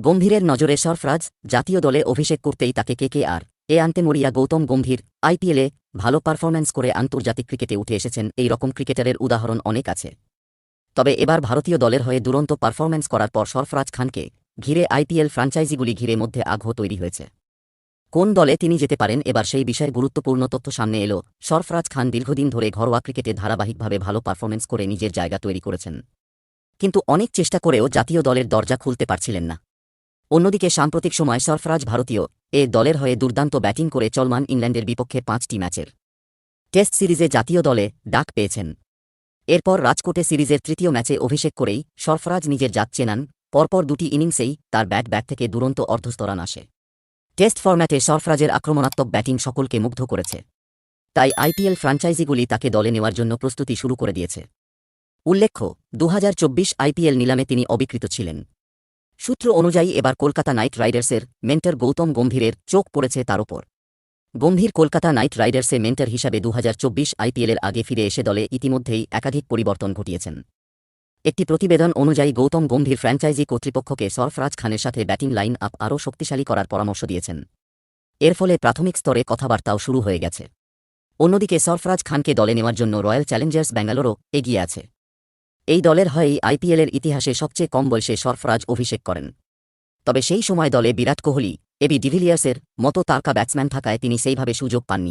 গম্ভীরের নজরে সরফরাজ জাতীয় দলে অভিষেক করতেই তাকে কে কে আর এ আনতে মরিয়া গৌতম গম্ভীর আইপিএলে ভালো পারফরম্যান্স করে আন্তর্জাতিক ক্রিকেটে উঠে এসেছেন এই রকম ক্রিকেটারের উদাহরণ অনেক আছে। তবে এবার ভারতীয় দলের হয়ে দুরন্ত পারফরম্যান্স করার পর সরফরাজ খানকে ঘিরে আইপিএল ফ্রাঞ্চাইজিগুলি ঘিরে মধ্যে আগ্রহ তৈরি হয়েছে। কোন দলে তিনি যেতে পারেন এবার সেই বিষয়ে গুরুত্বপূর্ণ তথ্য সামনে এলো। সরফরাজ খান দীর্ঘদিন ধরে ঘরোয়া ক্রিকেটে ধারাবাহিকভাবে ভালো পারফরম্যান্স করে নিজের জায়গা তৈরি করেছেন। কিন্তু অনেক চেষ্টা করেও জাতীয় দলের দরজা খুলতে পারছিলেন না। অন্যদিকে সাম্প্রতিক সময় সরফরাজ ভারতীয় এ দলের হয়ে দুর্দান্ত ব্যাটিং করে চলমান ইংল্যান্ডের বিপক্ষে পাঁচটি ম্যাচের টেস্ট সিরিজে জাতীয় দলে ডাক পেয়েছেন। এরপর রাজকোটে সিরিজের তৃতীয় ম্যাচে অভিষেক করেই সরফরাজ নিজের জাত চেনান, পরপর দুটি ইনিংসেই তার ব্যাট ব্যাট থেকে দুরন্ত অর্ধস্তরান আসে। টেস্ট ফরম্যাটে সরফরাজের আক্রমণাত্মক ব্যাটিং সকলকে মুগ্ধ করেছে। তাই আইপিএল ফ্রাঞ্চাইজিগুলি তাকে দলে নেওয়ার জন্য প্রস্তুতি শুরু করে দিয়েছে। উল্লেখ্য দু হাজার চব্বিশ আইপিএল নিলামে তিনি অবিকৃত ছিলেন। সূত্র অনুযায়ী এবার কলকাতা নাইট রাইডার্সের মেন্টর গৌতম গম্ভীরের চোখ পড়েছে তার ওপর গম্ভীর কলকাতা নাইট রাইডার্সে মেন্টর হিসাবে দু হাজার চব্বিশ আইপিএলের আগে ফিরে এসে দলে ইতিমধ্যেই একাধিক পরিবর্তন ঘটিয়েছেন। একটি প্রতিবেদন অনুযায়ী গৌতম গম্ভীর ফ্র্যাঞ্চাইজি কর্তৃপক্ষকে সরফরাজ খানের সাথে ব্যাটিং লাইন আপ আরও শক্তিশালী করার পরামর্শ দিয়েছেন। এর ফলে প্রাথমিক স্তরে কথাবার্তাও শুরু হয়ে গেছে। অন্যদিকে সরফরাজ খানকে দলে নেওয়ার জন্য রয়্যাল চ্যালেঞ্জার্স ব্যাঙ্গালোরও এগিয়ে আছে। এই দলের হয়েই আইপিএলের ইতিহাসে সবচেয়ে কম বয়সে সরফরাজ অভিষেক করেন। তবে সেই সময় দলে বিরাট কোহলি, এবি ডিভিলিয়ার্সের মতো তারকা ব্যাটসম্যান থাকায় তিনি সেইভাবে সুযোগ পাননি।